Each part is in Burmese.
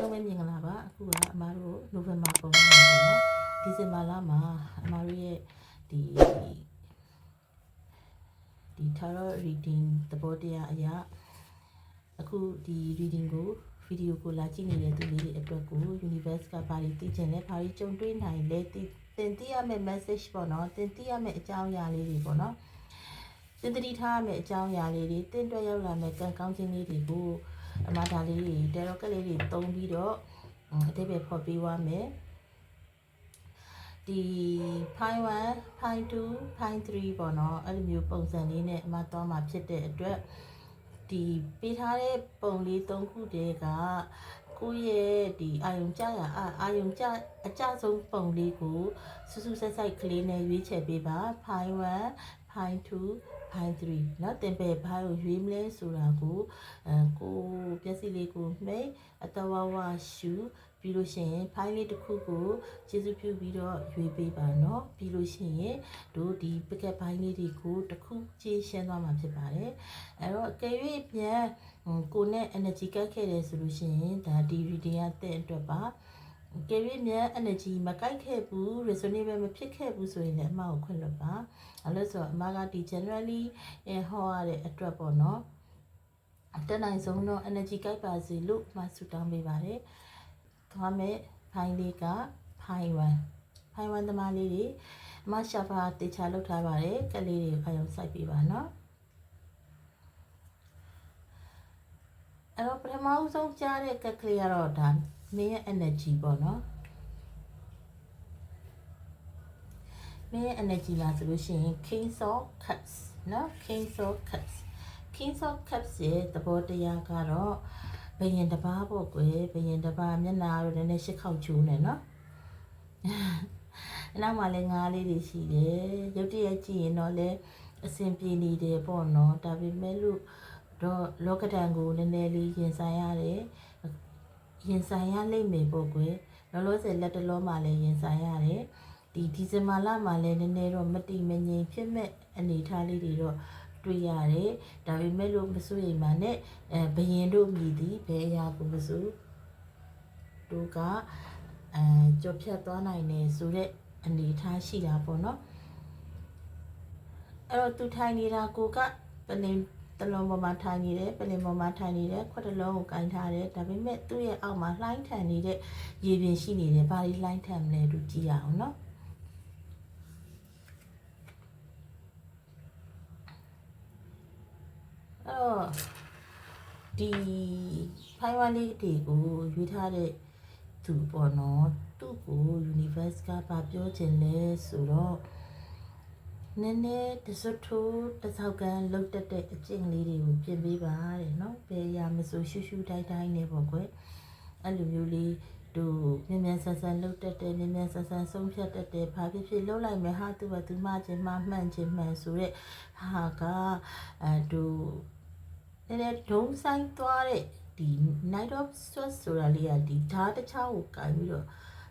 လုံးပဲမြင်ကြလားပါအခုကအမားတို့နိုဝင်ဘာပုံမှာပေါ့နော်ဒီဇင်ဘာလမှာအမားတို့ရဲ့ဒီဒီ tarot reading သဘောတရားအရာအခုဒီ reading ကိုဗီဒီယိုကိုလာကြည့်နေတဲ့သူလေးတွေအတွက်ကို universe ကဘာတွေသိချင်လဲဘာတွေကြုံတွေ့နိုင်လဲသိတင်သိရမယ့် message ပေါ့နော်တင်သိရမယ့်အကြောင်းအရာလေးတွေပေါ့နော်တင်တတိထားရမယ့်အကြောင်းအရာလေးတွေတင်တွက်ရောက်လာမယ့်ကံကောင်းခြင်းလေးတွေကို အမဒါလေးတွေတဲတော့ကလေးတွေတုံးပြီးတော့အင်းအတိတ်ပဲဖော်ပေးသွားမယ်ဒီ5 1 5 2 5 3ပေါ့နော်အဲ့လိုမျိုးပုံစံလေးနဲ့အမသွားมาဖြစ်တဲ့အတွက်ဒီပေးထားတဲ့ပုံလေး၃ခုတည်းကကိုယ့်ရဲ့ဒီအာယုံကြရအာအာယုံကြအကြဆုံးပုံလေးကိုစူးစူးဆက်စိုက်ကလေးနဲ့ရွေးချယ်ပေးပါ5 1 5 2 5 3เนาะတင်ပဲဘာကိုရွေးမလဲဆိုတာကိုအဲကိုပြက်စီလေးကိုမှိတ်အတဝဝရှူပြီးလို့ရှိရင်ဖိုင်လေးတစ်ခုကိုကျေစုပြုပြီးတော့ရွေးပေးပါเนาะပြီးလို့ရှိရင်တို့ဒီပကက်ဖိုင်လေးတွေကိုတစ်ခုချေရှင်းသွားမှာဖြစ်ပါတယ်အဲ့တော့အကယ်၍ပြန်ဟိုကိုနဲ့ energy ကတ်ခဲ့တယ်ဆိုလို့ရှိရင်ဒါဒီ reading ရတဲ့အတွက်ပါကယ်၍မြန် energy မကိုက်ခဲ့ဘူး resonate မဖြစ်ခဲ့ဘူးဆိုရင်လည်းအမကိုခွင့်လွှတ်ပါ အဲ့လို့ဆိုတော့အမကဒီ generally ဟောရတဲ့အတွက်ပေါ့နော်တက်နိုင်ဆုံးတော့ energy ကိုက်ပါစေလို့မဆုတောင်းပေးပါတယ်သွားမယ်ဖိုင်လေးကဖိုင်1ဖိုင်1သမားလေးတွေအမရှာဖာတေချာလောက်ထားပါတယ်ကလေးတွေအယုံစိုက်ပေးပါနော်အဲ့တော့ပထမဦးဆုံးကြားတဲ့ကက်ကလေးကတော့ဒါမင်းရဲ့ energy ပေါ့နော် မင်းရဲ့ energy လာဆိုလို့ရှိရင် Kings of Cups နော် Kings of Cups Kings of Cups ရဲ့သဘောတရားကတော့ဘယင်တစ်ပါးပေါ့ကွယ်ဘယင်တစ်ပါးမျက်နှာတော့နည်းနည်းရှစ်ခေါက်ချိုးနေနော်အနောက်မှာလည်းငါးလေးတွေရှိတယ်ရုပ်တရက်ကြည့်ရင်တော့လည်းအဆင်ပြေနေတယ်ပေါ့နော်ဒါပေမဲ့လို့တော့လောကဒဏ်ကိုနည်းနည်းလေးရင်ဆိုင်ရတယ်ရင်ဆိုင်ရလိမ့်မယ်ပေါ့ကွယ်လောလောဆယ်လက်တလောမှာလည်းရင်ဆိုင်ရတယ် ဒီဒီဇင်ဘာလမှာလည်းနည်းနည်းတော့မတိမငြိမ်ဖြစ်မဲ့အနေအထားလေးတွေတော့တွေ့ရတယ်ဒါပေမဲ့လို့မစိုးရိမ်ပါနဲ့အဲဘယင်တို့မြည်သည်ဘယ်အရာကိုမစိုးတို့ကအဲကြော်ဖြတ်သွားနိုင်တယ်ဆိုတဲ့အနေအထားရှိတာပေါ့နော်အဲ့တော့သူထိုင်နေတာကိုကပလင်တလုံးပေါ်မှာထိုင်နေတယ်ပလင်ပေါ်မှာထိုင်နေတယ်ခွက်တစ်လုံးကိုကင်ထားတယ်ဒါပေမဲ့သူ့ရဲ့အောက်မှာလှိုင်းထန်နေတဲ့ရေပြင်ရှိနေတယ်ဘာလို့လှိုင်းထန်မလဲသူကြည့်ရအောင်နော်အဲ့ တော့ဒီဖိုင်ဝါလေးတွေကိုရွေးထားတဲ့သူပေါ့နော်သူ့ကို universe ကဗာပြောခြင်းလဲဆိုတော့နည်းနည်းတစွတ်ထိုးတစောက်ကန်လုတ်တက်တဲ့အကျင့်လေးတွေကိုပြင်ပေးပါတဲ့နော်ဘယ်အရာမဆိုရှူရှူတိုင်းတိုင်းနေပေါ့ကွယ်အဲ့လိုမျိုးလေးတို့မြန်မြန်ဆန်ဆန်လှုပ်တက်တယ်မြန်မြန်ဆန်ဆန်ဆုံးဖြတ်တက်တယ်ဘာဖြစ်ဖြစ်လှုပ်လိုက်မယ်ဟာသူကသူမှချင်းမှမှန်ချင်းမှန်ဆိုတဲ့ဟာကအဲတို့ နည်းနည်းဒုံဆိုင်သွားတဲ့ဒီ night of stress ဆိုတာလေးကဒီဓာတ်တစ်ချောင်းကိုကင်ပြီးတော့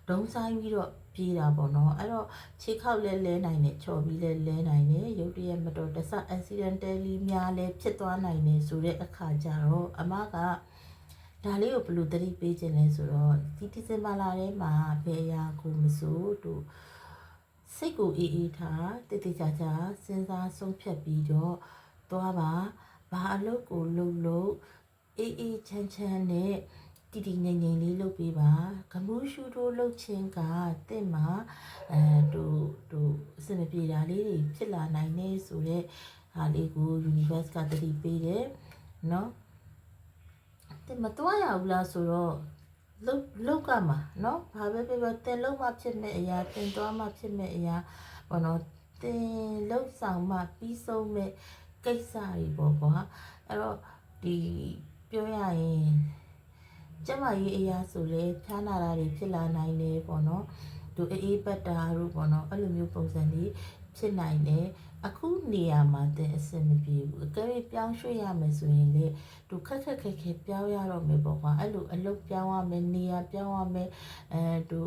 ဒုံဆိုင်ပြီးတော့ပြေးတာပေါ့နော်အဲ့တော့ခြေခောက်လဲလဲနိုင်တယ်ချော်ပြီးလဲလဲနိုင်တယ်ရုတ်တရက်မတော်တဆ accidentally များလဲဖြစ်သွားနိုင်တယ်ဆိုတဲ့အခါကျတော့အမကဒါလေးကိုဘယ်လိုသတိပေးခြင်းလဲဆိုတော့ဒီဒီဇင်ဘာလထဲမှာဘယ်အရာကိုမဆိုတို့စိတ်ကိုအေးအေးထားတည်တည်ချာချာစဉ်းစားဆုံးဖြတ်ပြီးတော့သွားပါ ဘာအလုပ်ကိုလုပ်လို့အေးအေးချမ်းချမ်းနဲ့တည်တည်ငြိမ်ငြိမ်လေးလုပ်ပေးပါဂမှုရှူတို့လုပ်ခြင်းကတင့်မှာအဲတို့တို့အစမပြေတာလေးတွေဖြစ်လာနိုင်နေဆိုတော့ဟာလေးကို universe ကတတိပေးတယ်เนาะတင်မတွားရဘူးလားဆိုတော့လုတ်လုတ်ကမှာเนาะဘာပဲပဲပဲတင်လုတ်မှဖြစ်မဲ့အရာတင်သွားမှဖြစ်မဲ့အရာဘောနော်တင်လုတ်ဆောင်မှပြီးဆုံးမဲ့ ကိစ္စတွေပေါ့ကွာအဲ့တော့ဒီပြောရရင်ကျမကြီးအရာဆိုလေဖြားနာတာတွေဖြစ်လာနိုင်တယ်ပေါ့နော် သူအေးပတ်တာတို့ပေါ့နော်အဲ့လိုမျိုးပုံစံတွေဖြစ်နိုင်တယ်အခုနေရာမှာတဲ့အဆင်မပြေဘူးအကယ်၍ပြောင်းရွှေ့ရမယ်ဆိုရင်လေသူခက်ခက်ခက်ခက်ပြောင်းရတော့မယ်ပေါ့ကွာအဲ့လိုအလုပ်ပြောင်းရမယ်နေရာပြောင်းရမယ်အဲသူ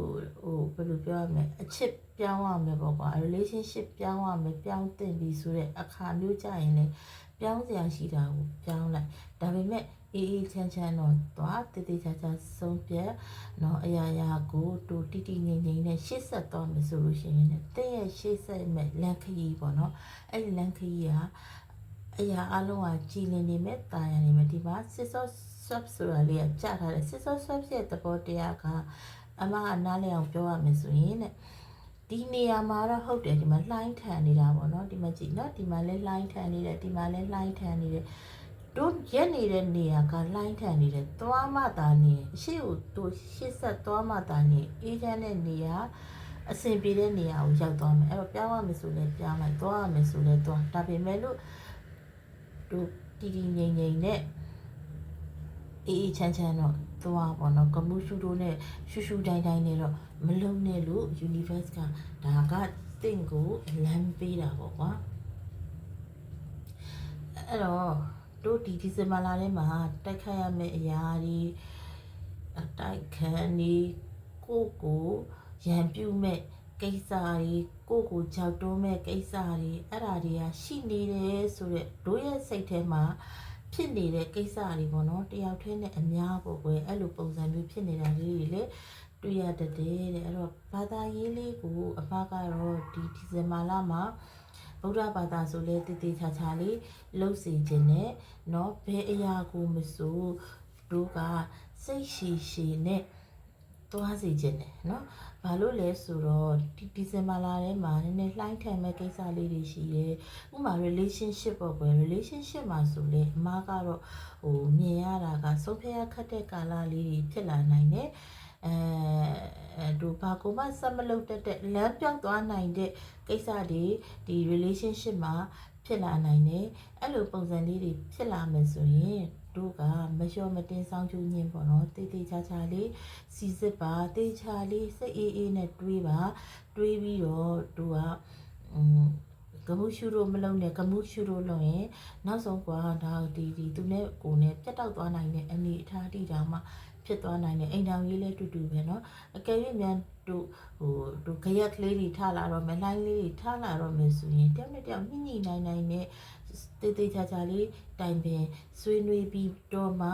ဟိုဘယ်လိုပြောရမလဲအချစ်ပြောင်းရမယ်ပေါ့ကွာ relationship ပြောင်းရမယ်ပြောင်းတင်ပြီဆိုတဲ့အခါမျိုးကြရင်လေပြောင်းစရာရှိတာကိုပြောင်းလိုက်ဒါပေမဲ့ အေးအေးချမ်းချမ်းတော့သွားတည်တည်ချာချာဆုံးဖြတ်နော်အရာရာကိုတူတိတိငိမ့်ငိမ့်နဲ့ရှေ့ဆက်သွားမယ်ဆိုလို့ရှိရင်တဲ့ရဲ့ရှေ့ဆက်မဲ့လန်ခရီးပေါ့နော်အဲ့ဒီလန်ခရီးကအရာအလုံးဟာကြည်လင်နေမဲ့တာယာနေမဲ့ဒီမှာစစ်စော့ swap ဆိုတာလေးကကြထားတယ်စစ်စော့ swap ရဲ့သဘောတရားကအမအနားလည်အောင်ပြောရမယ်ဆိုရင်တဲ့ဒီနေရာမှာတော့ဟုတ်တယ်ဒီမှာလှိုင်းထန်နေတာပေါ့နော်ဒီမှာကြည့်နော်ဒီမှာလဲလှိုင်းထန်နေတယ်ဒီမှာလဲလှိုင်းထန်နေတယ် တို့ရက်နေတဲ့နေရာကလှိုင်းထန်နေတယ်သွားမှသာနေအရှိကိုတို့ရှစ်ဆက်သွားမှသာနေအေးချမ်းတဲ့နေရာအဆင်ပြေတဲ့နေရာကိုရောက်သွားမယ်အဲ့တော့ပြောင်းရမယ်ဆိုလဲပြောင်းလိုက်သွားရမယ်ဆိုလဲသွားဒါပေမဲ့လို့တို့တည်တည်ငြိမ်ငြိမ်နဲ့အေးအေးချမ်းချမ်းတော့သွားပေါ့နော်ကမှုရှူတို့နဲ့ရှူရှူတိုင်းတိုင်းနဲ့တော့မလုံနဲ့လို့ universe ကဒါကတင့်ကိုလမ်းပေးတာပေါ့ကွာအဲ့တော့ တို့ဒီဒီဇင်ဘာလထဲမှာတိုက်ခိုက်ရမယ့်အရာတွေအတိုက်ခံနေကိုကိုရန်ပြုမဲ့ကိစ္စတွေကိုကိုကြောက်တွန်းမဲ့ကိစ္စတွေအဲ့ဒါတွေကရှိနေတယ်ဆိုတော့တို့ရဲ့စိတ်ထဲမှာဖြစ်နေတဲ့ကိစ္စတွေပေါ့နော်တယောက်တည်းနဲ့အများပေါ့ကွယ်အဲ့လိုပုံစံမျိုးဖြစ်နေတာလေးတွေလည်းတွေ့ရတတ်တယ်တဲ့အဲ့တော့ဘာသာရေးလေးကိုအမကတော့ဒီဒီဇင်ဘာလမှာ ဗုဒ္ဓဘာသာဆိုလဲတည်တည်ချာချာလေးလှုပ်စီခြင်းနဲ့เนาะဘယ်အရာကိုမဆိုတို့ကစိတ်ရှည်ရှည်နဲ့သွားစီခြင်းနဲ့เนาะဘာလို့လဲဆိုတော့ဒီဒီဇင်ဘာလထဲမှာနည်းနည်းလှိုင်းထန်မဲ့ကိစ္စလေးတွေရှိတယ်ဥပမာ relationship ပေါ့ကွယ် relationship မှာဆိုလေအမားကတော့ဟိုမြင်ရတာကဆုံးဖြတ်ရခက်တဲ့ကာလလေးတွေဖြစ်လာနိုင်တယ် အဲအဲတို့ဘာကိုမှစက်မလုပ်တတ်တဲ့လမ်းပြောင်းသွားနိုင်တဲ့ကိစ္စတွေဒီ relationship မှာဖြစ်လာနိုင်တယ်အဲ့လိုပုံစံလေးတွေဖြစ်လာမယ်ဆိုရင်တို့ကမလျှော်မတင်ဆောင်ချူညင်ပေါ့နော်တေးသေးချာချာလေးစီစစ်ပါတေးချာလေးစိတ်အေးအေးနဲ့တွေးပါတွေးပြီးတော့တို့ကอืมကမှုရှုလို့မလုံးနဲ့ကမှုရှုလို့လုံးရင်နောက်ဆုံးကွာဒါဒီဒီသူနဲ့ကိုနဲ့ပြတ်တောက်သွားနိုင်တဲ့အနေအထားတိတောင်မှ ဖြစ်သွားနိုင်တယ်အိမ်တောင်ကြီးလည်းတူတူပဲเนาะအကယ်၍မြန်တို့ဟိုတို့ခရက်ကလေးတွေထလာတော့မယ်လိုင်းလေးတွေထလာတော့မယ်ဆိုရင်တယောက်နဲ့တယောက်ညှိညှိနိုင်နိုင်နဲ့တေးသေးချာချာလေးတိုင်ပင်ဆွေးနွေးပြီးတော့မှ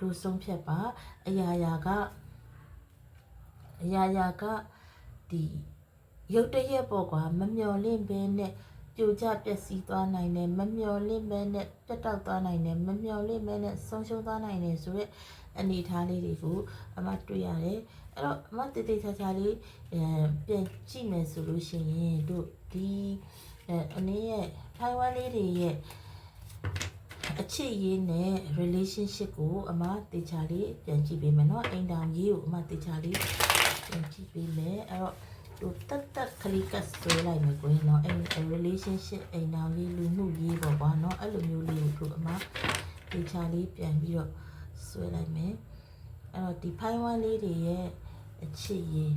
တို့ဆုံးဖြတ်ပါအရာရာကအရာရာကဒီရုတ်တရက်ပေါ့ကွာမမျော်လင့်ဘဲနဲ့ပြိုကျပျက်စီးသွားနိုင်တယ်မမျော်လင့်ဘဲနဲ့ပြတ်တောက်သွားနိုင်တယ်မမျော်လင့်ဘဲနဲ့ဆုံးရှုံးသွားနိုင်တယ်ဆိုရက် အနေအထားလေးတွေကိုအမတွေ့ရတယ်အဲ့တော့အမတေးသေးချာချာလေးအဲပြန်ကြည့်မယ်ဆိုလို့ရှိရင်တို့ဒီအဲအနေရဲ့ထိုင်ဝမ်လေးတွေရဲ့အချစ်ရေးနဲ့ relationship ကိုအမတေချာလေးပြန်ကြည့်ပေးမယ်เนาะအိမ်တောင်ရေးကိုအမတေချာလေးပြန်ကြည့်ပေးမယ်အဲ့တော့တို့တက်တက်ကလေးကဆွဲလိုက်မယ်ကိုရင်เนาะအဲ့ relationship အိမ်တောင်ရေးလူမှုရေးပေါ့ကွာเนาะအဲ့လိုမျိုးလေးကိုအမတေချာလေးပြန်ပြီးတော့ ဆွဲလိုက်မယ်အဲ့တော့ဒီဖိုင်ဝမ်လေးတွေရဲ့အချစ်ရေး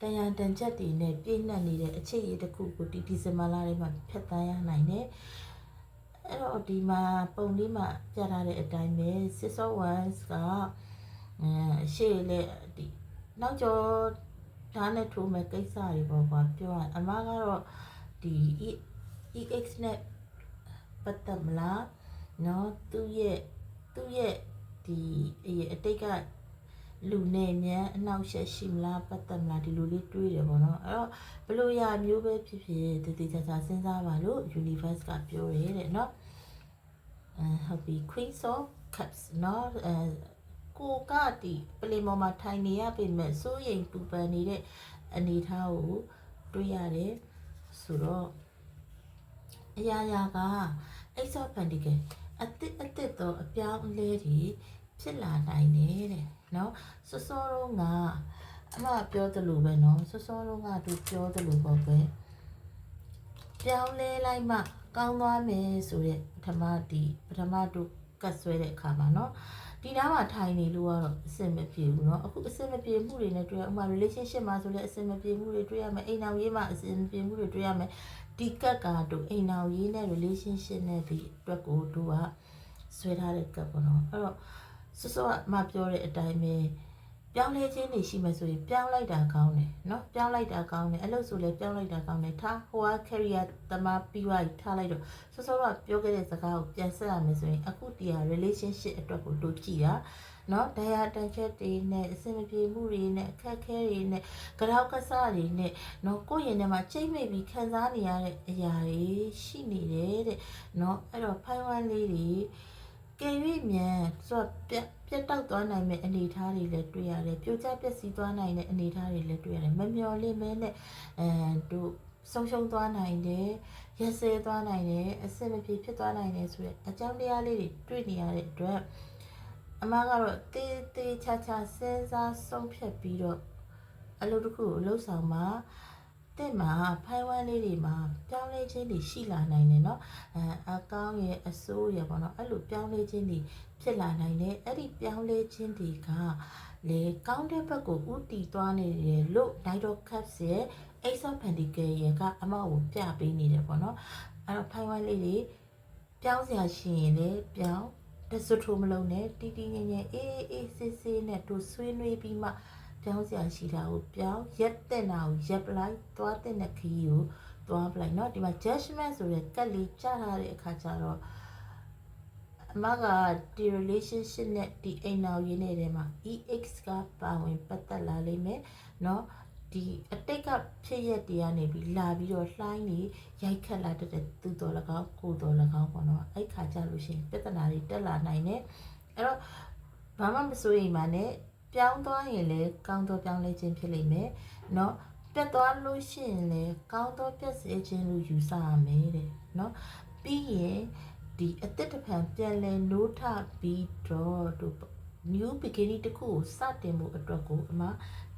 တန်ရန်တန်ချက်တွေနဲ့ပြည့်နှက်နေတဲ့အချစ်ရေးတစ်ခုကိုဒီဒီဇင်ဘာလထဲမှာဖျက်ဆီးရနိုင်တယ်အဲ့တော့ဒီမှာပုံလေးမှာပြထားတဲ့အတိုင်းပဲ601ကအဲရှေ့လေဒီနောက်ကျော်ဓာတ်နဲ့ထိုးမဲ့ကိစ္စတွေပေါ့ကွာပြောရအမကတော့ဒီ EX နဲ့ပတ်သက်မလားเนาะသူ့ရဲ့သူ့ရဲ့ ဒီအတိတ်ကလူနဲ့မြန်အနောက်ရှက်ရှိမလားပတ်သက်မလားဒီလိုလေးတွေးတယ်ပေါ့နော်အဲ့တော့ဘလို့ရမျိုးပဲဖြစ်ဖြစ်တည်တည်ချာချာစဉ်းစားပါလို့ universe ကပြောတယ်တဲ့နော်အဲဟုတ်ပြီ queen of cups နော်အဲကိုကဒီပလီမော်မှာထိုင်နေရပေမဲ့စိုးရိမ်ပူပန်နေတဲ့အနေအထားကိုတွေးရတယ်ဆိုတော့အရာရာက Ace of Pentacles အစ်စ်အစ်စ်တော့အပြောင်းအလဲတွေ ဖြစ်လာနိုင်တယ်တဲ့နော်စောစောတော့ကအမပြောသလိုပဲနော်စောစောတော့ကသူပြောသလိုပေါ့ပဲပြောင်းလဲလိုက်မှကောင်းသွားမယ်ဆိုတဲ့ပထမဒီပထမတို့ကတ်ဆွဲတဲ့အခါမှာနော်ဒီနားမှာထိုင်နေလို့ကတော့အဆင်မပြေဘူးเนาะအခုအဆင်မပြေမှုတွေနဲ့တွေ့ရဥပမာ relationship မှာဆိုလည်းအဆင်မပြေမှုတွေတွေ့ရမယ်အိမ်အောင်ရေးမှာအဆင်မပြေမှုတွေတွေ့ရမယ်ဒီကတ်ကတို့အိမ်အောင်ရေးနဲ့ relationship နဲ့ဒီအတွက်ကိုတို့ကဆွဲထားတဲ့ကတ်ပေါ့နော်အဲ့တော့ စောစောကမပြောတဲ့အတိုင်းပဲ ပြောင်းလဲခြင်းတွေရှိမှဆိုရင်ပြောင်းလိုက်တာကောင်းတယ်เนาะပြောင်းလိုက်တာကောင်းတယ်အဲ့လို့ဆိုလဲပြောင်းလိုက်တာကောင်းတယ်ထားဟိုက career တမပြီးသွားပြီထားလိုက်တော့စောစောကပြောခဲ့တဲ့စကားကိုပြန်ဆက်ရမယ်ဆိုရင်အခုတရား relationship အတွက်ကိုတို့ကြည့်တာเนาะတရားတန်ချက်တွေနဲ့အဆင်မပြေမှုတွေနဲ့အခက်အခဲတွေနဲ့ကြောက်ကစားတွေနဲ့เนาะကိုယ့်ရင်ထဲမှာချိန်မိတ်ပြီးခံစားနေရတဲ့အရာတွေရှိနေတယ်တဲ့เนาะအဲ့တော့ဖိုင်ဝမ်လေးတွေ ကယ်၍မြန်ဆိုတော့ပြတ်ပြတ်တောက်သွားနိုင်မဲ့အနေအထားတွေလည်းတွေ့ရတယ်ပြိုကျပျက်စီးသွားနိုင်တဲ့အနေအထားတွေလည်းတွေ့ရတယ်မမျော်လင့်မဲနဲ့အဲတို့ဆုံးရှုံးသွားနိုင်တယ်ရက်စဲသွားနိုင်တယ်အဆင်မပြေဖြစ်သွားနိုင်တယ်ဆိုတဲ့အကြောင်းတရားလေးတွေတွေ့နေရတဲ့အတွက်အမကတော့တေးသေးချာချာစဉ်းစားဆုံးဖြတ်ပြီးတော့အလုပ်တစ်ခုကိုလှုပ်ဆောင်မှာ တဲ့မှာဖိုင်ဝမ်လေးတွေမှာပြောင်းလဲခြင်းတွေရှိလာနိုင်တယ်เนาะ အဲအကောင်းရဲ့အဆိုးရဲ့ပေါ့နော်အဲ့လိုပြောင်းလဲခြင်းတွေဖြစ်လာနိုင်တယ်အဲ့ဒီပြောင်းလဲခြင်းတွေကလေကောင်းတဲ့ဘက်ကိုဥတီသွားနေတယ်လို့ Knight of Cups ရဲ့ Ace of Pentacles ရဲ့ကအမကိုပြပေးနေတယ်ပေါ့နော်အဲ့တော့ဖိုင်ဝမ်လေးတွေပြောင်းစရာရှိရင်လေပြောင်းတဆွထိုးမလုံးနဲ့တီတီငယ်ငယ်အေးအေးဆေးဆေးနဲ့တို့ဆွေးနွေးပြီးမှ ပြောင်းစရာရှိတာကိုပြောင်းရက်တဲ့နာကိုရက်ပလိုက်သွားတဲ့နခီးကို သွားပလိုက်เนาะဒီမှာ judgment ဆိုတဲ့ကတ်လေးကြားထားတဲ့အခါကျတော့အမကဒီ relationship နဲ့ဒီအိမ်နောက်ရင်းနေတဲ့မှာ EX ကပါဝင်ပတ်သက်လာလိမ့်မယ်เนาะဒီအတိတ်ကဖြစ်ရက်တွေကနေပြီးလာပြီးတော့လှိုင်းနေရိုက်ခတ်လာတဲ့သူတော်၎င်းကိုတော်၎င်းပေါ့နော်အဲ့ခါကြလို့ရှိရင်ပြဿနာတွေတက်လာနိုင်တယ်အဲ့တော့ဘာမှမစိုးရိမ်ပါနဲ့ ပြောင်းသွားရင်လည်းကောင်းသောပြောင်းလဲခြင်းဖြစ်လိမ့်မယ်เนาะ ပြတ်သွားလို့ရှိရင်လေကောင်းသောပြည့်စည်ခြင်းလို့ယူဆရမယ်တဲ့เนาะပြီးရင်ဒီအသက်တဖန်ပြန်လဲနိုးထပြီးတော့တို့ new beginning တစ်ခုကိုစတင်မှုအတွက်ကိုအမ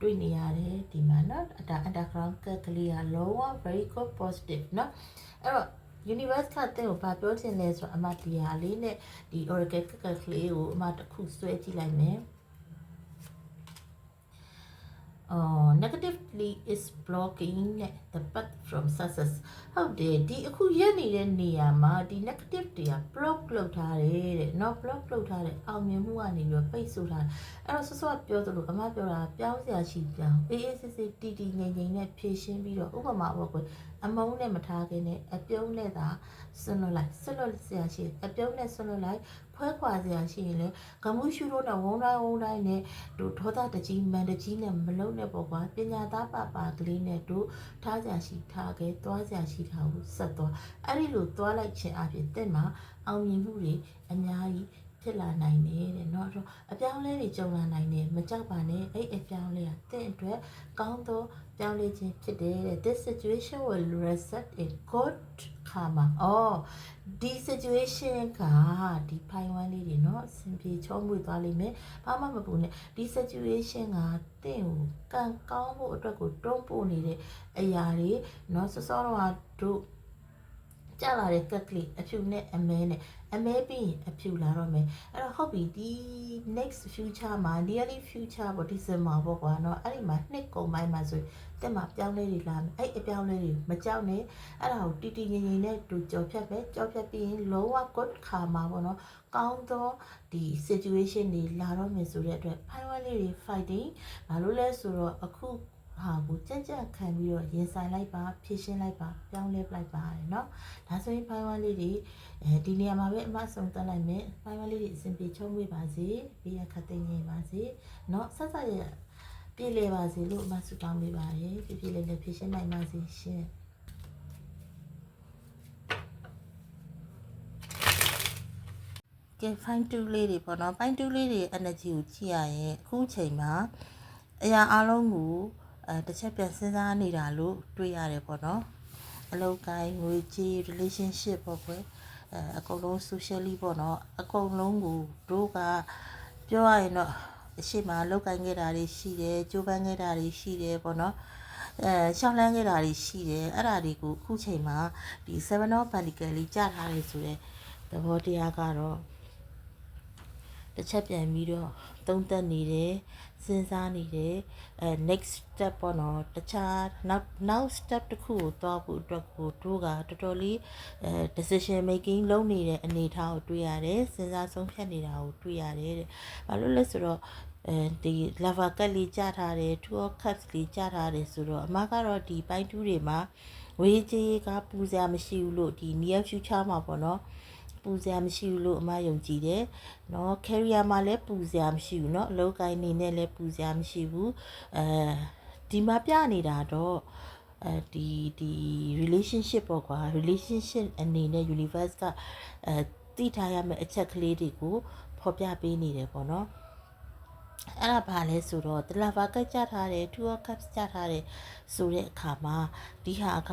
တွေ့နေရတယ်ဒီမှာเนาะအတာ underground ကကလေးကလုံးဝ very good positive เนาะအဲ့တော့ universe ကတဲ့ကိုဘာပြောချင်လဲဆိုတော့အမဒီဟာလေးနဲ့ဒီ oracle ကကလေးကိုအမတစ်ခုဆွဲကြည့်လိုက်မယ် uh negatively is blocking နဲ့ the path from success ဟုတ်တယ်ဒီအခုရက်နေတဲ့နေရာမှာဒီ negative တွေက block လုပ်ထားတယ်တဲ့เนาะ block လုပ်ထားတယ်အောင်မြင်မှုကနေပြီးတော့ပိတ်ဆို့ထားတယ်အဲ့တော့ဆော့ဆော့ပြောသလိုအမပြောတာပြောင်းစရာရှိပြောင်းအေးအေးစစ်စစ်တီတီငိမ့်ငိမ့်နဲ့ဖြည့်ရှင်းပြီးတော့ဥပမာပေါ့ကွယ်အမုန်းနဲ့မထားခင်နဲ့အပြုံးနဲ့သာဆွလွတ်လိုက်ဆွလွတ်စရာရှိအပြုံးနဲ့ဆွလွတ်လိုက် ဖွဲခွာစရာရှိရင်လေဂမှုရှုလို့နဲ့ဝုန်းတိုင်းဝုန်းတိုင်းနဲ့တို့ဒေါသတကြီးမန်တကြီးနဲ့မလုံးနဲ့ပေါ့ကွာပညာသားပါပါကလေးနဲ့တို့ထားစရာရှိထားခဲ့သွားစရာရှိထားကိုဆက်သွားအဲ့ဒီလိုသွားလိုက်ခြင်းအပြင်တက်မှာအောင်မြင်မှုတွေအများကြီးဖြစ်လာနိုင်တယ်တဲ့เนาะအဲ့တော့အပြောင်းလဲတွေကြုံလာနိုင်တယ်မကြောက်ပါနဲ့အဲ့အပြောင်းလဲကတင့်အတွက်ကောင်းသော ပြောင်းလဲခြင်းဖြစ်တယ်တဲ့ this situation will result in good karma အော်ဒီ situation ကဒီဖိုင်ဝမ်လေးတွေเนาะအဆင်ပြေချောမွေ့သွားလိမ့်မယ်ဘာမှမပူနဲ့ဒီ situation ကတင့်ကိုကံကောင်းဖို့အတွက်ကိုတွန်းပို့နေတဲ့အရာတွေเนาะစောစောတော့တို့ ကြလာတဲ့ကက်ကလေးအဖြူနဲ့အမဲနဲ့အမဲပြီးရင်အဖြူလာတော့မယ်အဲ့တော့ဟုတ်ပြီဒီ next future မှာ nearly future ပေါ့ December ပေါ့ကွာเนาะအဲ့ဒီမှာနှစ်ကုန်ပိုင်းမှာဆိုတက်မှာပြောင်းလဲတွေလာမယ်အဲ့အပြောင်းလဲတွေမကြောက်နဲ့အဲ့ဒါကိုတီတီငင်ငင်နဲ့တူကြော်ဖြတ်ပဲကြော်ဖြတ်ပြီးရင်လုံးဝ good karma ပေါ့နော်ကောင်းသောဒီ situation တွေလာတော့မယ်ဆိုတဲ့အတွက်ဖိုင်ဝမ်လေးတွေ fighting ဘာလို့လဲဆိုတော့အခု ဟာကိုကြက်ကြက်ခံပြီးတော့ရင်ဆိုင်လိုက်ပါဖြည့်ရှင်းလိုက်ပါပြောင်းလဲလိုက်ပါတယ်เนาะဒါဆိုရင်ဖိုင်ဝမ်လေးတွေအဲဒီနေရာမှာပဲအမဆုံးတက်လိုက်မယ်ဖိုင်ဝမ်လေးတွေအစဉ်ပြေချုံးဝေးပါစေဘေးရခတ်သိမ်းနေပါစေเนาะဆက်ဆက်ရပြေလေပါစေလို့အမဆုတောင်းပေးပါတယ်ပြပြလေးလေးဖြည့်ရှင်းနိုင်ပါစေရှင်ကဲ fine tune လေးတွေပေါ့နော် fine tune လေးတွေ energy ကိုကြည့်ရရင်အခုချိန်မှာအရာအလုံးကို အဲတစ်ချက်ပြန်စဉ်းစားနေတာလို့တွေ့ရတယ်ပေါ့နော်အလုပ်ကိုင်းငွေကြေး relationship ပေါ့ကွယ်အဲအကုန်လုံး socially ပေါ့နော်အကုန်လုံးကိုတို့ကပြောရရင်တော့အရှိမလောက်ကိုင်းခဲ့တာတွေရှိတယ်ကြိုးပမ်းခဲ့တာတွေရှိတယ်ပေါ့နော်အဲရှောင်းလန်းခဲ့တာတွေရှိတယ်အဲ့ဒါတွေကိုအခုချိန်မှာဒီ7 of pentacles လေးကြားထားတယ်ဆိုတော့သဘောတရားကတော့ တစ်ချက်ပြန်ပြီးတော့သုံးသပ်နေတယ်စဉ်းစားနေတယ်အဲ next step ပေါ့နော်တခြားနောက်နောက် step တစ်ခုကိုသွားဖို့အတွက်ကိုတို့ကတော်တော်လေးအဲ decision making လုပ်နေတဲ့အနေအထားကိုတွေ့ရတယ်စဉ်းစားဆုံးဖြတ်နေတာကိုတွေ့ရတယ်တဲ့ဘာလို့လဲဆိုတော့အဲဒီ lava cut လေးကြားထားတယ် two of cups လေးကြားထားတယ်ဆိုတော့အမကတော့ဒီပိုင်းတူးတွေမှာဝေးကြီးကပူစရာမရှိဘူးလို့ဒီ near future မှာပေါ့နော် ပူစရာမရှိဘူးလို့အမယုံကြည်တယ်เนาะ carrier မှာလည်းပူစရာမရှိဘူးเนาะအလုပ်ကိုင်းနေနဲ့လည်းပူစရာမရှိဘူးအဲဒီမှာပြနေတာတော့အဲဒီဒီ relationship ပေါ့ကွာ relationship အနေနဲ့ universe ကအဲသိထားရမယ့်အချက်ကလေးတွေကိုဖော်ပြပေးနေတယ်ပေါ့နော်အဲ့ဒါဘာလဲဆိုတော့တလာဘာကတ်ကြထားတယ်2 of cups ကြထားတယ်ဆိုတဲ့အခါမှာဒီဟာက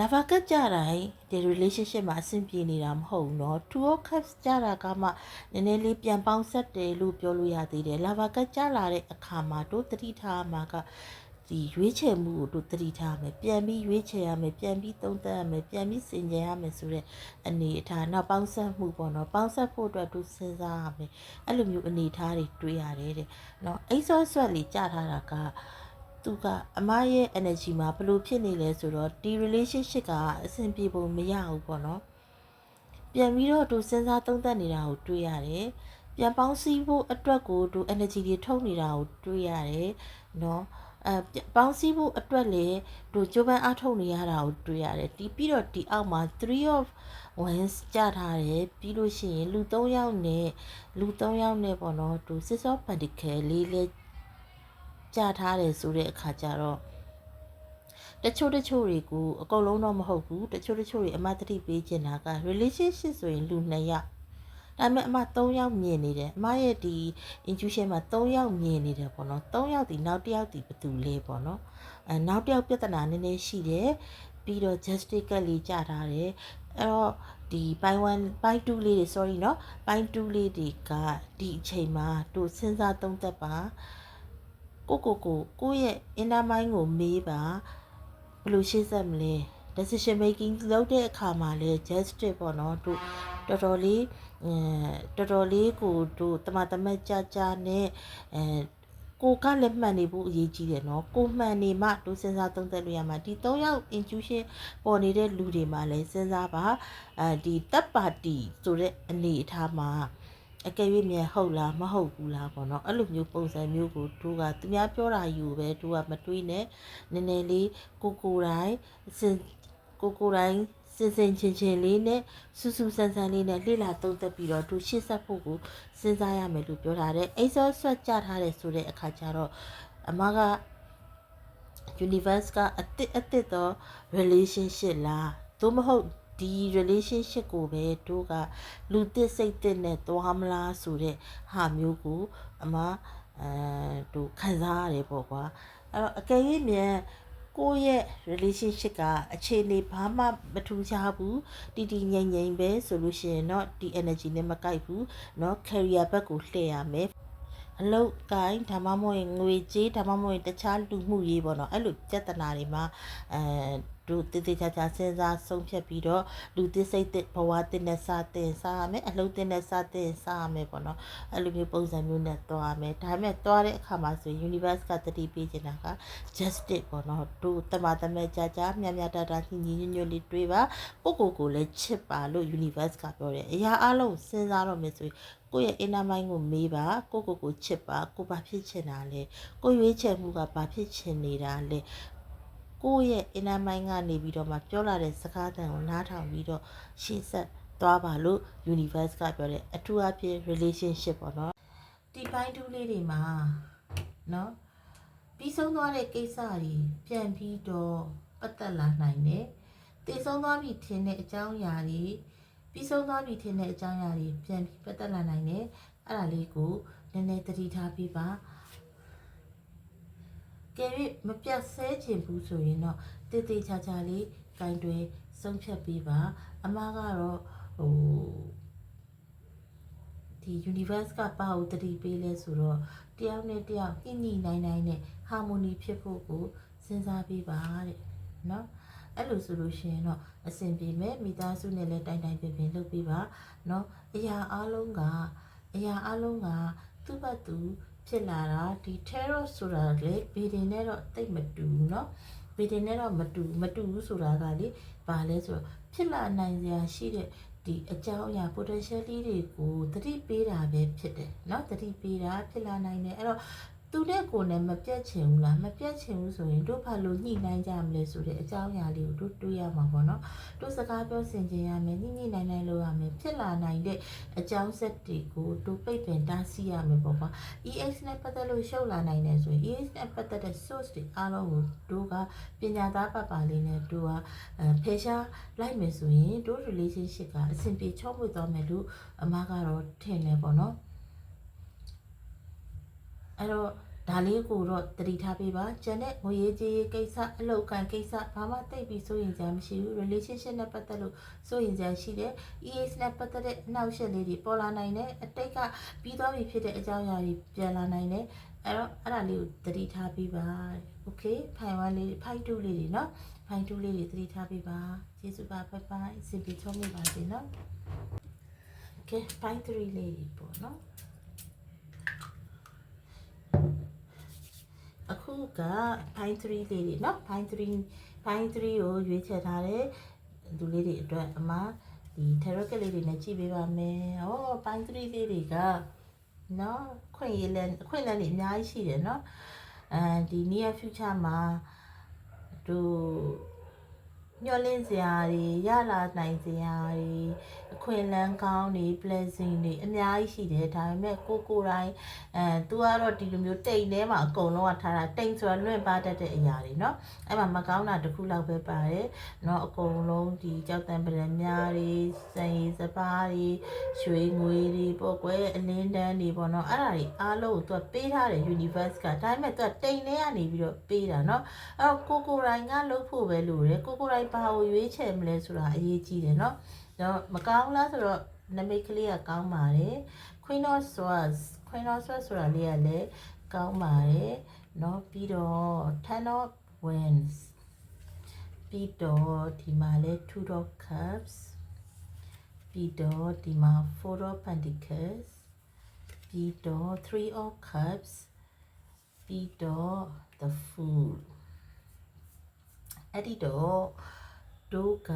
လာဘာကတ်ကြတိုင်းဒီ relationship မှာအဆင်ပြေနေတာမဟုတ်ဘူးเนาะ2 of cups ကြတာကမှနည်းနည်းလေးပြန်ပေါင်းဆက်တယ်လို့ပြောလို့ရသေးတယ်လာဘာကတ်ကြလာတဲ့အခါမှာတို့တတိထားမှာကဒီရွေးချယ်မှုကိုတို့တတိထားမယ်ပြန်ပြီးရွေးချယ်ရမယ်ပြန်ပြီးသုံးသပ်ရမယ်ပြန်ပြီးစင်ကြယ်ရမယ်ဆိုတဲ့အနေအထားနောက်ပေါင်းဆက်မှုပေါ့နော်ပေါင်းဆက်ဖို့အတွက်တို့စဉ်းစားရမယ်အဲ့လိုမျိုးအနေအထားတွေတွေးရတယ်တဲ့နော်အိဆော့ဆွက်လေးကြားထားတာက သူကအမရဲ့ energy မှာဘယ်လိုဖြစ်နေလဲဆိုတော့ဒီ relationship ကအဆင်ပြေဖို့မရဘူးပေါ့နော်ပြန်ပြီးတော့သူစဉ်းစားသုံးသပ်နေတာကိုတွေးရတယ်ပြန်ပေါင်းစည်းဖို့အတွက်ကိုသူ energy တွေထုတ်နေတာကိုတွေးရတယ်နော်အဲပေါင်းစည်းဖို့အတွက်လေတို့ကြိုးပမ်းအားထုတ်နေရတာကိုတွေ့ရတယ်ဒီပြီးတော့ဒီအောက်မှာ3 of wands ကြထားတယ်ပြီးလို့ရှိရင်လူ3ယောက်နဲ့လူ3ယောက်နဲ့ပေါ့နော်သူ six of pentacles လေးလေး ကြထားတယ်ဆိုတဲ့အခါကျတော့တချို့တချို့တွေကိုအကုန်လုံးတော့မဟုတ်ဘူးတချို့တချို့တွေအမတ်တတိပေးချင်တာက relationship ဆိုရင်လူ2ယောက်ဒါပေမဲ့အမ3ယောက်မြင်နေတယ်အမရဲ့ဒီ intuition မှာ3ယောက်မြင်နေတယ်ပေါ့နော်3ယောက်ဒီနောက်တစ်ယောက်ဒီဘယ်သူလဲပေါ့နော်အဲနောက်တစ်ယောက်ပြဿနာနည်းနည်းရှိတယ်ပြီးတော့ justice ကလေးကြာထားတယ်အဲ့တော့ဒီပိုင်း1ပိုင်း2လေးတွေ sorry เนาะပိုင်း2လေးတွေကဒီအချိန်မှာတို့စဉ်းစားသုံးသပ်ပါ ကိုကိုကိုကိုရဲ့ inner mind ကိုမေးပါဘယ်လိုရှေ့ဆက်မလဲ decision making လုပ်တဲ့အခါမှာလဲ justice ပေါ့နော်တို့တော်တော်လေးအဲတော်တော်လေးကိုတို့တမတမက်ကြကြနဲ့အဲကိုကလည်းမှန်နေဖို့အရေးကြီးတယ်နော်ကိုမှန်နေမှတို့စဉ်းစားသုံးသပ်လို့ရမှာဒီ၃ယောက် intuition ပေါ်နေတဲ့လူတွေမှာလည်းစဉ်းစားပါအဲဒီတပ်ပါတီဆိုတဲ့အနေအထားမှာ အကယ်၍မြန်ဟုတ်လားမဟုတ်ဘူးလားပေါ့နော်အဲ့လိုမျိုးပုံစံမျိုးကိုတို့ကသူများပြောတာယူပဲတို့ကမတွေးနဲ့နည်းနည်းလေးကိုကိုတိုင်းစဉ်ကိုကိုတိုင်းစင်စင်ချင်းချင်းလေးနဲ့စူးစူးဆန်းဆန်းလေးနဲ့လှလာသုံးသက်ပြီးတော့သူရှေ့ဆက်ဖို့ကိုစဉ်းစားရမယ်လို့ပြောထားတယ်အိဆောဆွတ်ကြထားတယ်ဆိုတဲ့အခါကျတော့အမက universe ကအတစ်အတစ်သော relationship လားသို့မဟုတ် ဒီ relationship ကိုပဲတို့ကလူသစ်စိတ်သစ်နဲ့သွားမလားဆိုတဲ့ဟာမျိုးကိုအမအဲတို့ခံစားရတယ်ပေါ့ကွာအဲ့တော့အကယ်၍မြန်ကိုယ့်ရဲ့ relationship ကအခြေအနေဘာမှမထူးခြားဘူးတည်တည်ငြိမ်ငြိမ်ပဲဆိုလို့ရှိရင်တော့ဒီ energy နဲ့မကိုက်ဘူးเนาะ career ဘက်ကိုလှည့်ရမယ်အလုတ်ကိုင်းဒါမှမဟုတ်ငွေကြေးဒါမှမဟုတ်တခြားလူမှုရေးပေါ့နော်အဲ့လိုပြဿနာတွေမှာအဲ တို့တည်တည်ချာချာစဉ်းစားဆုံးဖြတ်ပြီးတော့လူသစ်စိတ်သစ်ဘဝသစ်နဲ့စတင်စားရမယ်အလုပ်သစ်နဲ့စတင်စားရမယ်ပေါ့နော်အဲ့လိုမျိုးပုံစံမျိုးနဲ့သွားရမယ်ဒါပေမဲ့သွားတဲ့အခါမှာဆိုရင် universe ကတတိပေးချင်တာက justice ပေါ့နော်တို့တမတမဲကြကြမြမြတတညီညီညွတ်ညွတ်လေးတွေးပါကိုကိုကိုလည်းချစ်ပါလို့ universe ကပြောတယ်အရာအလုံးစဉ်းစားတော့မယ်ဆိုရင်ကိုယ့်ရဲ့ inner mind ကိုမေးပါကိုကိုကိုချစ်ပါကိုဘာဖြစ်ချင်တာလဲကိုရွေးချယ်မှုကဘာဖြစ်ချင်နေတာလဲ ကိုယ့်ရဲ့ inner mind ကနေပြီးတော့မှပြောလာတဲ့စကားတန်ကိုနားထောင်ပြီးတော့ရှေ့ဆက်သွားပါလို့ universe ကပြောတယ်အထူးအဖြင့် relationship ပေါ့နော်ဒီပိုင်းတူးလေးတွေမှာနော်ပြီးဆုံးသွားတဲ့ကိစ္စတွေပြန်ပြီးတော့ပတ်သက်လာနိုင်တယ်တည်ဆုံးသွားပြီထင်တဲ့အကြောင်းအရာတွေပြီးဆုံးသွားပြီထင်တဲ့အကြောင်းအရာတွေပြန်ပြီးပတ်သက်လာနိုင်တယ်အဲ့ဒါလေးကိုနည်းနည်းသတိထားပြီးပါ ကဲ၍မပြတ်ဆဲချင်ဘူးဆိုရင်တော့တည်တည်ချာချာလေးကင်တွယ်ဆုံးဖြတ်ပြီးပါအမကတော့ဟိုဒီ universe ကပါကိုတတိပေးလဲဆိုတော့တယောက်နဲ့တယောက်ညှိညှိနိုင်နိုင်နဲ့ harmony ဖြစ်ဖို့ကိုစဉ်းစားပေးပါတဲ့เนาะအဲ့လိုဆိုလို့ရှိရင်တော့အဆင်ပြေမယ်မိသားစုနဲ့လည်းတိုင်တိုင်ပင်ပင်လုပ်ပေးပါเนาะအရာအလုံးကအရာအလုံးကသူ့ဘက်သူ ဖြစ်လာတာဒီ terror ဆိုတာလေဘီဒင်နဲ့တော့တိတ်မတူဘူးเนาะဘီဒင်နဲ့တော့မတူမတူဘူးဆိုတာကလေဘာလဲဆိုတော့ဖြစ်လာနိုင်စရာရှိတဲ့ ဒီအကြောင်းအရာ potential လေးတွေကိုသတိပေးတာပဲဖြစ်တယ်เนาะသတိပေးတာဖြစ်လာနိုင်တယ်အဲ့တော့ သူနဲ့ကိုယ်နဲ့မပြတ်ချင်ဘူးလားမပြတ်ချင်ဘူးဆိုရင်တို့ဘာလို့ညှိနှိုင်းကြမလဲဆိုတဲ့အကြောင်းအရာလေးကိုတို့တွေးရမှာပေါ့နော်တို့စကားပြောဆင်ခြင်ရမယ်ညှိညှိနှိုင်းနှိုင်းလုပ်ရမယ်ဖြစ်လာနိုင်တဲ့အကြောင်းဆက်တွေကိုတို့ပိတ်ပင်တားဆီးရမယ်ပေါ့ကွာ EX နဲ့ပတ်သက်လို့ရှုပ်လာနိုင်တယ်ဆိုရင် EX နဲ့ပတ်သက်တဲ့ source တွေအားလုံးကိုတို့ကပညာသားပတ်ပါလေးနဲ့တို့ကအဲဖယ်ရှားလိုက်မယ်ဆိုရင်တို့ relationship ကအဆင်ပြေချောမွေ့သွားမယ်လို့အမကတော့ထင်တယ်ပေါ့နော် အဲ့တော့ဒါလေးကိုတော့တတိထားပေးပါကျန်တဲ့ငွေရေးကြေးရေးကိစ္စအလုပ်ကန်ကိစ္စဘာမှတိတ်ပြီးစိုးရင်ကြမရှိဘူး relationship နဲ့ပတ်သက်လို့စိုးရင်ကြရှိတယ် EAS နဲ့ပတ်သက်တဲ့အနောက်ရှက်လေးတွေပေါ်လာနိုင်တယ်အတိတ်ကပြီးသွားပြီဖြစ်တဲ့အကြောင်းအရာတွေပြန်လာနိုင်တယ်အဲ့တော့အဲ့ဒါလေးကိုတတိထားပေးပါ okay ဖိုင်1လေးဖိုင်2လေးတွေเนาะဖိုင်2လေးတွေတတိထားပေးပါကျေးဇူးပါဘိုင်ဘိုင်စင်ပြီးချုံးမိပါစေเนาะ okay ဖိုင်3လေးတွေပေါ့เนาะ အခုက pine 3လေးတွေเนาะ pine 3 pine 3ကိုရွေးချယ်ထားတဲ့သူလေးတွေအတွက်အမဒီ tarot ကလေးတွေနဲ့ကြည့်ပေးပါမယ်။ဩ pine 3လေးတွေကเนาะခွင့်ရလန်းခွင့်လန်းတွေအများကြီးရှိတယ်เนาะအဲဒီ near future မှာတို့ ညှော်လင့်စရာတွေရလာနိုင်စရာတွေအခွင့်အလမ်းကောင်းတွေ blessing တွေအများကြီးရှိတယ်ဒါပေမဲ့ကိုကိုယ်တိုင်အဲ तू ကတော့ဒီလိုမျိုးတိတ်ထဲမှာအကုန်လုံးကထားတာတိတ်ဆိုတာလွင့်ပါတတ်တဲ့အရာတွေเนาะအဲ့မှာမကောင်းတာတစ်ခုလောက်ပဲပါတယ်เนาะအကုန်လုံးဒီကြောက်တံပရံများတွေစံရည်စပါးတွေရွှေငွေတွေပေါ့ကွယ်အလင်းတန်းတွေပေါ့เนาะအဲ့ဒါတွေအားလုံးကို तू ပေးထားတယ် universe ကဒါပေမဲ့ तू တိတ်ထဲကနေပြီးတော့ပေးတာเนาะအဲ့တော့ကိုကိုယ်တိုင်ကလုပ်ဖို့ပဲလိုတယ်ကိုကိုယ်တိုင် ဘာကိုရွေးချယ်မလဲဆိုတာအရေးကြီးတယ်เนาะတော့မကောင်းလားဆိုတော့နမိတ်ကလေးကကောင်းပါတယ် Queen of Swords Queen of Swords ဆိုတာလေးကလည်းကောင်းပါတယ်เนาะပြီးတော့ Ten of Wands ပြီးတော့ဒီမှာလဲ Two of Cups ပြီးတော့ဒီမှာ Four of Pentacles ပြီးတော့ Three of Cups ပြီးတော့ The Fool အဲ့ဒီတော့ တို့က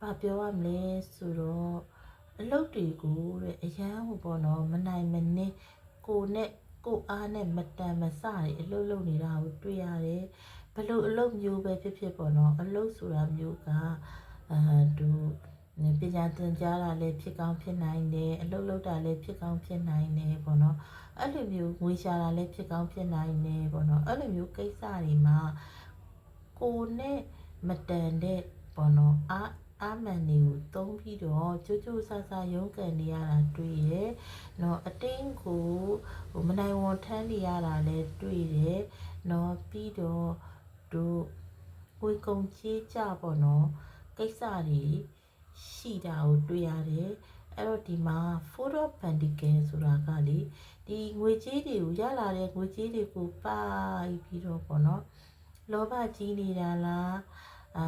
ဘာပြောရမလဲဆိုတော့အလုပ်တွေကိုတဲ့အရန်ဟိုပေါ့နော်မနိုင်မနစ်ကိုနဲ့ကိုအားနဲ့မတန်မစတွေအလုပ်လုပ်နေတာကိုတွေ့ရတယ်ဘလို့အလုပ်မျိုးပဲဖြစ်ဖြစ်ပေါ့နော်အလုပ်ဆိုတာမျိုးကအာသူပညာသင်ကြားတာလည်းဖြစ်ကောင်းဖြစ်နိုင်တယ်အလုပ်လုပ်တာလည်းဖြစ်ကောင်းဖြစ်နိုင်တယ်ပေါ့နော်အဲ့လိုမျိုးငွေရှာတာလည်းဖြစ်ကောင်းဖြစ်နိုင်တယ်ပေါ့နော်အဲ့လိုမျိုးကိစ္စတွေမှာကိုနဲ့ မတန်တဲ့ပေါ့နော်အားအာမန်တွေကိုသုံးပြီးတော့ကြိုးကြိုးဆာဆာရုန်းကန်နေရတာတွေ့ရယ်။နော်အတင်းကိုဟိုမနိုင်ဝန်ထမ်းနေရတာလည်းတွေ့တယ်။နော်ပြီးတော့တို့ဝေကုံချေးကြပေါ့နော်ကိစ္စတွေရှိတာကိုတွေ့ရတယ်။အဲ့တော့ဒီမှာ four of pentacles ဆိုတာကလေဒီငွေကြေးတွေကိုရလာတဲ့ငွေကြေးတွေကိုပါပြီးတော့ပေါ့နော်လောဘကြီးနေတာလား အာ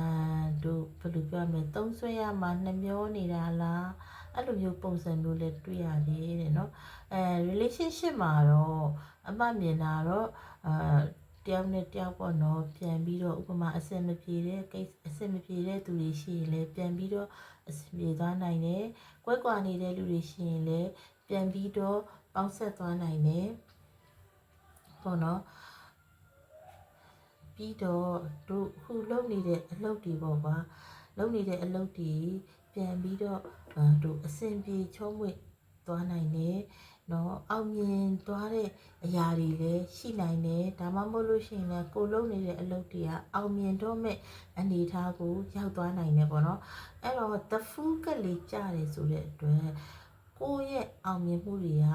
တို့ဘယ်လိုပြောမလဲသုံးဆွဲရမှာနှမျောနေတာလားအဲ့လိုမျိုးပုံစံမျိုးလည်းတွေ့ရတယ်တဲ့เนาะအဲ relationship မှာတော့အမှတ်မြင်တာတော့အာတယောက်နဲ့တယောက်ပေါ့နော်ပြန်ပြီးတော့ဥပမာအစင်မပြေတဲ့ case အစင်မပြေတဲ့သူတွေရှိရင်လည်းပြန်ပြီးတော့အစင်ပြေသွားနိုင်တယ်။ကွဲကွာနေတဲ့လူတွေရှိရင်လည်းပြန်ပြီးတော့ပေါင်းဆက်သွားနိုင်တယ်။ပေါ့နော်။ ပြီးတော့တို့ခုလုပ်နေတဲ့အလုပ်တွေပေါ့ကွာလုပ်နေတဲ့အလုပ်တွေပြန်ပြီးတော့တို့အဆင်ပြေချုံးမွေ့သွားနိုင်တယ်နော်အောင်မြင်သွားတဲ့အရာတွေလည်းရှိနိုင်တယ်ဒါမှမဟုတ်လို့ရှိရင်လည်းကိုလုပ်နေတဲ့အလုပ်တွေကအောင်မြင်တော့မဲ့အနေအထားကိုရောက်သွားနိုင်တယ်ပေါ့နော်အဲ့တော့ the full ကလေးကြားတယ်ဆိုတဲ့အတွက်ကိုယ့်ရဲ့အောင်မြင်မှုတွေက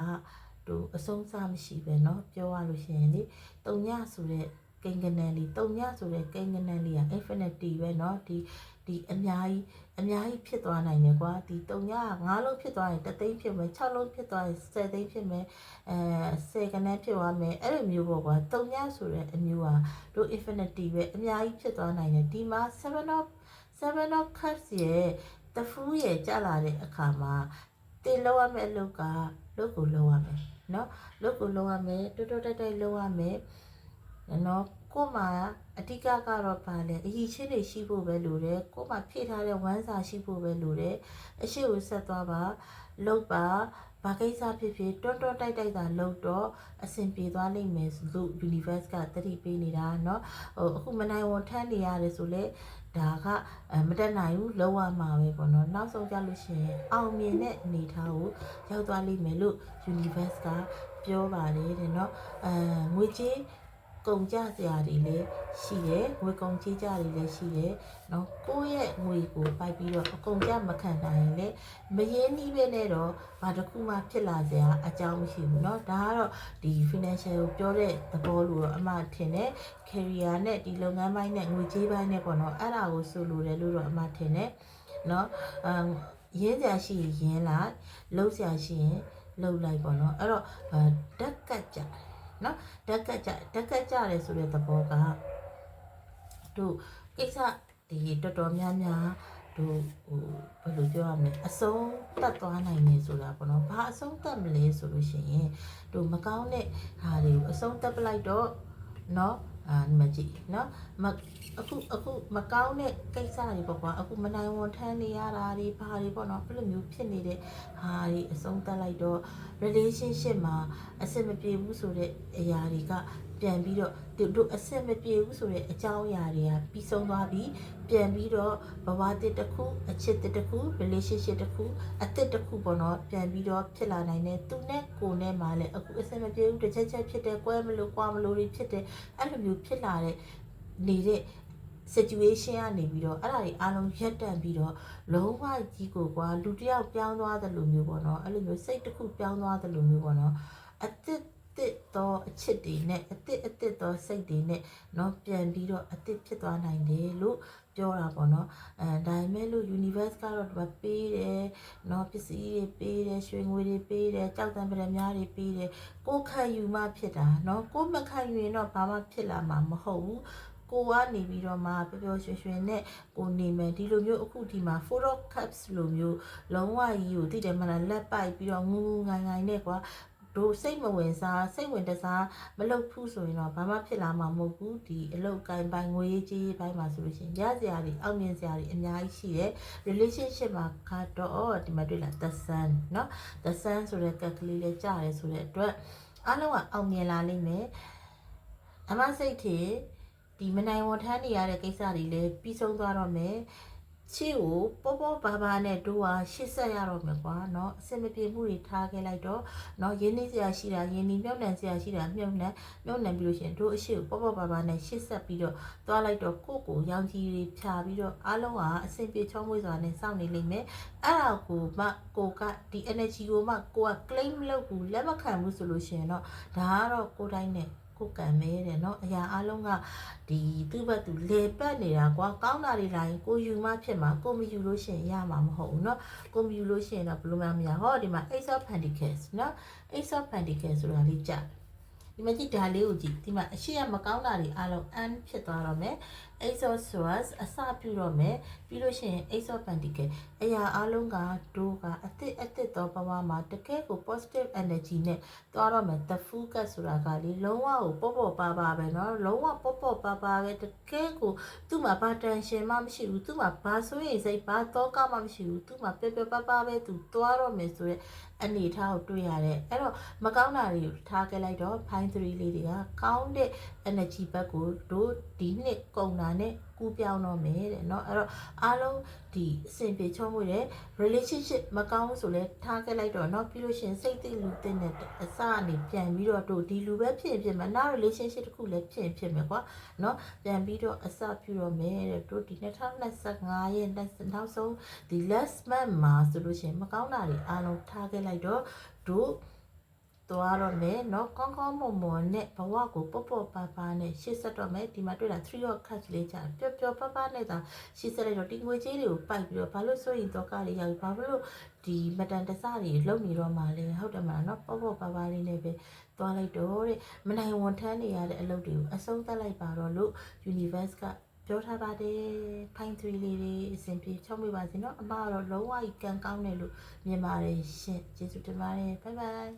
တို့အဆုံးစားမရှိပဲเนาะပြောရလို့ရှိရင်လေတုံညဆိုတဲ့ ကိန်းကနန်လေးတုံညဆိုတဲ့ကိန်းကနန်လေးက infinity ပဲเนาะဒီဒီအများကြီးအများကြီးဖြစ်သွားနိုင်တယ်ကွာဒီတုံညက9လုံးဖြစ်သွားရင်တသိန်းဖြစ်မယ်6လုံးဖြစ်သွားရင်10သိန်းဖြစ်မယ်အဲ10ကနန်းဖြစ်သွားမယ်အဲ့လိုမျိုးပေါ့ကွာတုံညဆိုတဲ့အမျိုးဟာတို့ infinity ပဲအများကြီးဖြစ်သွားနိုင်တယ်ဒီမှာ7 of 7 of cups ရဲ့တဖူးရဲ့ကြာလာတဲ့အခါမှာတင်လောက်ရမယ့်အလုပ်ကလုပ်ကိုလုပ်ရမယ်เนาะလုပ်ကိုလုပ်ရမယ်တိုးတိုးတိုက်တိုက်လုပ်ရမယ် နော်ကို့မှာအဓိကကတော့ပါလေအရေးချင်းတွေရှိဖို့ပဲလိုတယ်ကို့မှာဖြည့်ထားတဲ့ဝမ်းစာရှိဖို့ပဲလိုတယ်အရှိကိုဆက်သွားပါလောက်ပါဘာကိစ္စဖြစ်ဖြစ်တွန်းတွန်းတိုက်တိုက်သာလုပ်တော့အဆင်ပြေသွားနိုင်မယ်လို့ universe ကတတိပေးနေတာเนาะဟိုအခုမနိုင်ဝန်ထမ်းနေရတယ်ဆိုလေဒါကအမတက်နိုင်ဘူးလုံးဝမှာပဲပေါ့နော်နောက်ဆုံးကြလို့ရှိရင်အောင်မြင်တဲ့အနေအထားကိုရောက်သွားလိမ့်မယ်လို့ universe ကပြောပါတယ်တဲ့เนาะအဲငွေကြေး ကုန်ကြစရာတွေလည်းရှိတယ်ငွေကုန်ကြေးကြတွေလည်းရှိတယ်เนาะကိုယ့်ရဲ့ငွေကိုပိုက်ပြီးတော့အကုန်ကြမခံနိုင်ရင်လည်းမရင်းနှီးပဲနဲ့တော့ဘာတစ်ခုမှဖြစ်လာစရာအကြောင်းမရှိဘူးเนาะဒါကတော့ဒီ financial ကိုပြောတဲ့သဘောလို့တော့အမှထင်တယ် career နဲ့ဒီလုပ်ငန်းပိုင်းနဲ့ငွေကြေးပိုင်းနဲ့ပေါ့နော်အဲ့ဒါကိုဆိုလိုတယ်လို့တော့အမှထင်တယ်เนาะအမ်ရင်းစရာရှိရင်ရင်းလိုက်လှုပ်စရာရှိရင်လှုပ်လိုက်ပေါ့နော်အဲ့တော့ဓာတ်ကတ်ကြတယ် เนาะဓာတ်ကတ်ကြဓာတ်ကတ်ကြတယ်ဆိုတဲ့သဘောကတို့ကိစ္စဒီတော်တော်များများတို့ဟိုဘယ်လိုပြောရမလဲအဆုံးတတ်သွားနိုင်နေဆိုတာပေါ့နော်ဘာအဆုံးတတ်မလဲဆိုလို့ရှိရင်တို့မကောင်းတဲ့ဟာတွေကိုအဆုံးတက်ပလိုက်တော့เนาะ အာဒီမှာကြည့်နော်မအခုအခုမကောင်းတဲ့ကိစ္စတွေပေါ့ကွာအခုမနိုင်ဝန်ထမ်းနေရတာတွေဘာတွေပေါ့နော်ဘယ်လိုမျိုးဖြစ်နေတဲ့ဟာတွေအဆုံးသတ်လိုက်တော့ relationship မှာအဆင်မပြေဘူးဆိုတဲ့အရာတွေက ပြန်ပြီးတော့သူတို့အဆင်မပြေဘူးဆိုတဲ့အကြောင်းအရာတွေကပြီးဆုံးသွားပြီးပြန်ပြီးတော့ဘဝတစ်တစ်ခုအချစ်တစ်တစ်ခု relationship တစ်ခုအသစ်တစ်ခုပေါ့နော်ပြန်ပြီးတော့ဖြစ်လာနိုင်တယ်သူနဲ့ကိုယ်နဲ့မှလည်းအခုအဆင်မပြေဘူးတစ်ချက်ချက်ဖြစ်တယ်ကွဲမလို့ကွာမလို့တွေဖြစ်တယ်အဲ့လိုမျိုးဖြစ်လာတဲ့နေတဲ့ situation ကနေပြီးတော့အဲ့ဒါတွေအားလုံးရက်တန့်ပြီးတော့လုံးဝကြီးကိုကွာလူတစ်ယောက်ပြောင်းသွားတယ်လို့မျိုးပေါ့နော်အဲ့လိုမျိုးစိတ်တစ်ခုပြောင်းသွားတယ်လို့မျိုးပေါ့နော်အသစ်တ စ်သောအချစ်တွေနဲ့အသစ်အသစ်သောစိတ်တွေနဲ့เนาะပြန်ပြီးတော့အသစ်ဖြစ်သွားနိုင်တယ်လို့ပြောတာပေါ့နော်အဲဒါပေမဲ့လို့ universe ကတော့ဒီမှာပေးတယ်เนาะပစ္စည်းတွေပေးတယ်ရွှေငွေတွေပေးတယ်ကြောက်တံပရများတွေပေးတယ်ကိုယ်ခံယူမှဖြစ်တာเนาะကိုယ်မခံယူရင်တော့ဘာမှဖြစ်လာမှာမဟုတ်ဘူးကိုကနေပြီးတော့မှပျော်ပျော်ရွှင်ရွှင်နဲ့ကိုနေမယ်ဒီလိုမျိုးအခုဒီမှာ photo caps လိုမျိုးလုံးဝကြီးကိုသိတယ်မလားလက်ပိုက်ပြီးတော့ငူငူငိုင်ငိုင်နဲ့ကွာ တို့စိတ်မဝင်စားစိတ်ဝင်တစားမလုပ်ဘူးဆိုရင်တော့ဘာမှဖြစ်လာမှာမဟုတ်ဘူးဒီအလုပ်ကိုင်းပိုင်းငွေရေးကြေးရေးပိုင်းမှာဆိုလို့ရှိရင်ရစရာတွေအောက်မြင်စရာတွေအများကြီးရှိတယ် relationship မှာကတော့ဒီမှာတွေ့လား the sun เนาะ the sun ဆိုတဲ့ကက်ကလေးလေးကြားရဲဆိုတဲ့အတွက်အားလုံးကအောင်မြင်လာလိမ့်မယ်အမစိတ်ထေဒီမနိုင်ဝန်ထမ်းနေရတဲ့ကိစ္စတွေလည်းပြီးဆုံးသွားတော့မယ် ချီကိုပေါ်ပေါ်ပါပါနဲ့တို့ဟာရှစ်ဆက်ရတော့မယ်ကွာเนาะအစင်မပြေမှုတွေထားခဲ့လိုက်တော့เนาะရင်းနှီးစရာရှိတာရင်းနှီးမြုပ်နှံစရာရှိတာမြုပ်နှံမြုပ်နှံပြီးလို့ရှိရင်တို့အရှိကိုပေါ်ပေါ်ပါပါနဲ့ရှစ်ဆက်ပြီးတော့သွားလိုက်တော့ကိုယ့်ကိုရောင်ကြီးတွေဖြာပြီးတော့အားလုံးဟာအစင်ပြေချောမွေးစွာနဲ့စောင့်နေလိမ့်မယ်အဲ့ဒါကိုမှကိုကဒီ energy ကိုမှကိုက claim လုပ်ဘူးလက်မခံဘူးဆိုလို့ရှိရင်တော့ဒါကတော့ကိုယ်တိုင်းနဲ့ ကိုကံမဲတယ်เนาะအရာအလုံးကဒီသူ့ဘက်သူလေပတ်နေတာကွာကောင်းတာတွေလာရင်ကိုယူမှဖြစ်မှာကိုမယူလို့ရှိရင်ရမှာမဟုတ်ဘူးเนาะကိုမယူလို့ရှိရင်တော့ဘယ်လိုမှမရဟောဒီမှာ Ace of Pentacles เนาะ Ace of Pentacles ဆိုတာလေးကြာဒီမှာကြည့်ဒါလေးကိုကြည့်ဒီမှာအရှိရမကောင်းတာတွေအားလုံး un ဖြစ်သွားတော့မယ် Ace of Swords အစပြုတော့မယ်ပြီးလို့ရှိရင် Ace of Pentacles အရာအလုံးကဒိုးကအသစ်အသစ်သောဘဝမှာတကယ်ကို positive energy နဲ့သွားတော့မယ် the full cut ဆိုတာကလေလုံးဝကိုပေါ့ပေါ့ပါပါပဲเนาะလုံးဝပေါ့ပေါ့ပါပါပဲတကယ်ကိုသူ့မှာဘာ tension မှမရှိဘူးသူ့မှာဘာဆိုရင်စိတ်ဘာတော့ကမှမရှိဘူးသူ့မှာပျော်ပျော်ပါပါပဲသူသွားတော့မယ်ဆိုရက်အနေထားကိုတွေ့ရတယ်အဲ့တော့မကောင်းတာတွေကိုထားခဲ့လိုက်တော့ fine 3လေးတွေကကောင်းတဲ့ energy ဘက်ကိုတို့ဒီနှစ်ကုန်တာနဲ့ကူးပြောင်းတော့မယ်တဲ့เนาะအဲ့တော့အားလုံးဒီအဆင်ပြေချုံးမွေတဲ့ relationship မကောင်းဘူးဆိုလဲထားခဲ့လိုက်တော့เนาะပြီးလို့ရှိရင်စိတ်သိလူသိနဲ့အစအနေပြန်ပြီးတော့တို့ဒီလူပဲဖြစ်ရင်ဖြစ်မှာနောက် relationship တစ်ခုလည်းဖြစ်ရင်ဖြစ်မယ်ကွာเนาะပြန်ပြီးတော့အစပြုတော့မယ်တဲ့တို့ဒီ2025ရဲ့နောက်ဆုံးဒီ last month မှာဆိုလို့ရှိရင်မကောင်းတာတွေအားလုံးထားခဲ့လိုက်တော့တို့ သွားတော့မယ်เนาะကောင်းကောင်းမွန်မွန်နဲ့ဘဝကိုပေါ့ပေါ့ပါပါနဲ့ရှေ့ဆက်တော့မယ်ဒီမှာတွေ့တာ3 of cups လေးကြာပျော်ပျော်ပါပါနဲ့သာရှေ့ဆက်လိုက်တော့ဒီငွေကြေးတွေကိုပိုက်ပြီးတော့ဘာလို့ဆိုရင်တော့ကလေးရောက်ဘာလို့ဒီမတန်တဆတွေလုံနေတော့မှလဲဟုတ်တယ်မလားเนาะပေါ့ပေါ့ပါပါလေးနဲ့ပဲသွားလိုက်တော့တဲ့မနိုင်ဝန်ထမ်းနေရတဲ့အလုပ်တွေကိုအဆုံးသတ်လိုက်ပါတော့လို့ universe ကပြောထားပါတယ်ဖိုင်3လေးတွေအစဉ်ပြေချောင်းမိပါစေเนาะအမကတော့လုံးဝကြီးကံကောင်းတယ်လို့မြင်ပါတယ်ရှင်ကျေးဇူးတင်ပါတယ်ဘိုင်ဘိုင်